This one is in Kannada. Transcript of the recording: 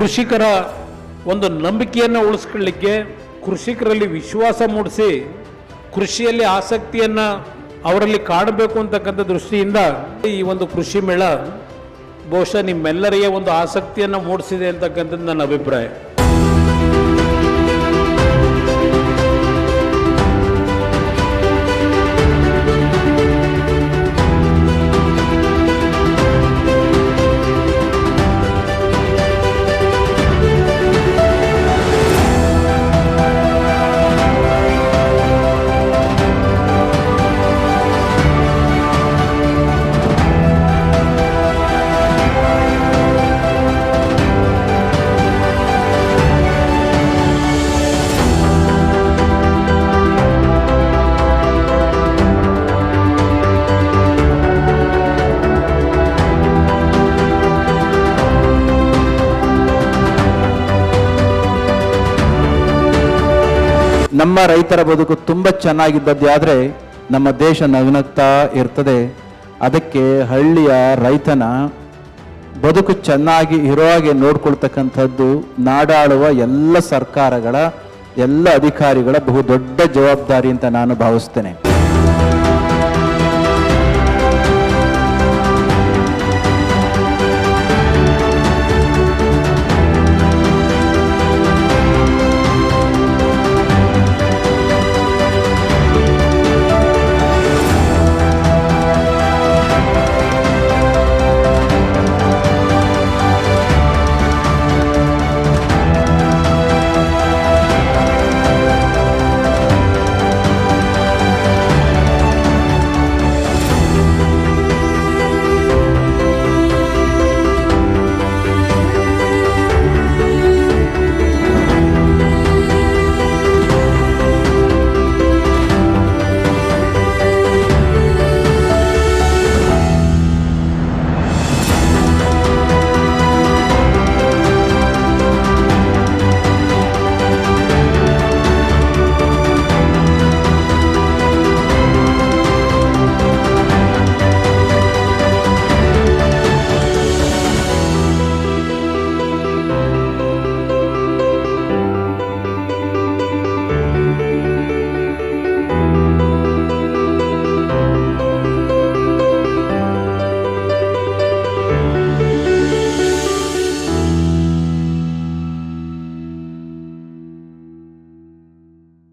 ಕೃಷಿಕರ ಒಂದು ನಂಬಿಕೆಯನ್ನು ಉಳಿಸ್ಕೊಳ್ಳಿಕ್ಕೆ ಕೃಷಿಕರಲ್ಲಿ ವಿಶ್ವಾಸ ಮೂಡಿಸಿ ಕೃಷಿಯಲ್ಲಿ ಆಸಕ್ತಿಯನ್ನು ಅವರಲ್ಲಿ ಕಾಡಬೇಕು ಅಂತಕ್ಕಂಥ ದೃಷ್ಟಿಯಿಂದ ಈ ಒಂದು ಕೃಷಿ ಮೇಳ ಬಹುಶಃ ನಿಮ್ಮೆಲ್ಲರಿಗೆ ಒಂದು ಆಸಕ್ತಿಯನ್ನು ಮೂಡಿಸಿದೆ ಅಂತಕ್ಕಂಥದ್ದು ನನ್ನ ಅಭಿಪ್ರಾಯ. ನಮ್ಮ ರೈತರ ಬದುಕು ತುಂಬ ಚೆನ್ನಾಗಿದ್ದದ್ದು ಆದರೆ ನಮ್ಮ ದೇಶ ನಗನಗ್ತಾ ಇರ್ತದೆ. ಅದಕ್ಕೆ ಹಳ್ಳಿಯ ರೈತನ ಬದುಕು ಚೆನ್ನಾಗಿ ಇರೋ ಹಾಗೆ ನೋಡ್ಕೊಳ್ತಕ್ಕಂಥದ್ದು ನಾಡಾಳುವ ಎಲ್ಲ ಸರ್ಕಾರಗಳ, ಎಲ್ಲ ಅಧಿಕಾರಿಗಳ ಬಹುದೊಡ್ಡ ಜವಾಬ್ದಾರಿ ಅಂತ ನಾನು ಭಾವಿಸ್ತೇನೆ.